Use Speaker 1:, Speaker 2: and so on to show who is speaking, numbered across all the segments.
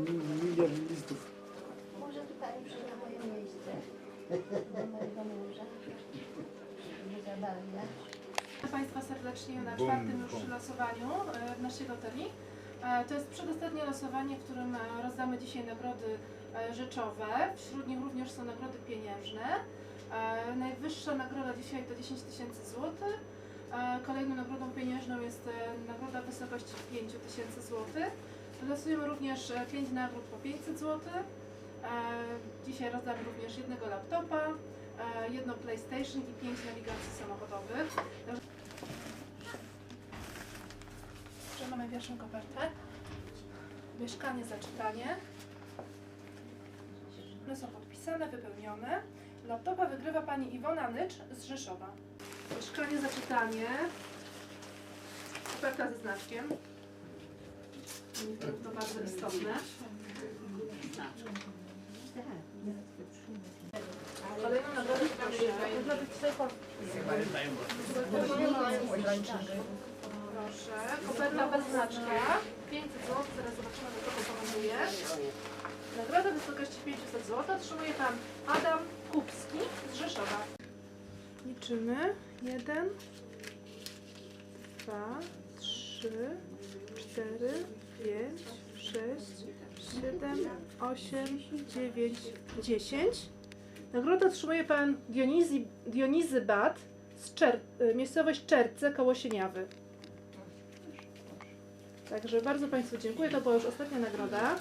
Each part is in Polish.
Speaker 1: Milion listów.
Speaker 2: Może tutaj przyjść na moje miejsce. Do mojego męża. Nie zabawiać.
Speaker 3: Witam Państwa serdecznie na czwartym już losowaniu e, w naszej loterii. E, To jest przedostatnie losowanie, w którym e, rozdamy dzisiaj nagrody rzeczowe. Wśród nich również są nagrody pieniężne. Najwyższa nagroda dzisiaj to 10 tysięcy złotych. Kolejną nagrodą pieniężną jest nagroda w wysokości 5 tysięcy złotych. Losujemy również 5 nagród po 500 złotych. E, Dzisiaj rozdamy również jednego laptopa, e, jedno PlayStation i 5 nawigacji samochodowych. Że mamy pierwszą kopertę. Mieszkanie za czytanie. One są podpisane, wypełnione. Laptopa wygrywa pani Iwona Nycz z Rzeszowa. Mieszkanie za czytanie. Koperta ze znaczkiem. To bardzo istotne. Kolejną nagrodę proszę. Koperta bez znaczka. 500 zł. Zaraz zobaczymy, do kogo powoduje. Nagroda w wysokości 500 zł otrzymuje pan Adam Kupski z Rzeszowa. Liczymy. 1, 2, 3, 4, 5, 6, 7, 8, 9, 10. Nagrodę otrzymuje pan Dionizy, Dionizy Bat z Czer, y, miejscowość Czerce koło Sieniawy. Także bardzo Państwu dziękuję. To była już ostatnia nagroda.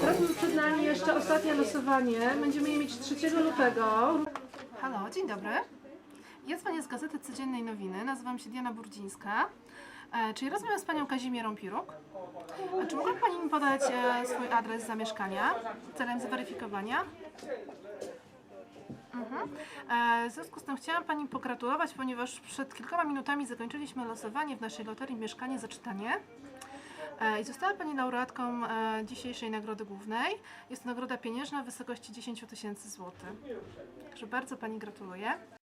Speaker 3: Teraz przed nami jeszcze ostatnie losowanie. Będziemy je mieć 3 lutego. Halo, dzień dobry. Ja dzwonię z Gazety Codziennej Nowiny. Nazywam się Diana Burdzińska. E, Czyli rozmawiam z Panią Kazimierą Piruk. A czy mogłaby Pani mi podać e, swój adres zamieszkania celem zweryfikowania? Mhm. E, W związku z tym chciałam Pani pogratulować, ponieważ przed kilkoma minutami zakończyliśmy losowanie w naszej loterii Mieszkanie za czytanie. E, I została Pani laureatką e, dzisiejszej nagrody głównej. Jest to nagroda pieniężna w wysokości 10 tysięcy złotych. Także bardzo Pani gratuluję.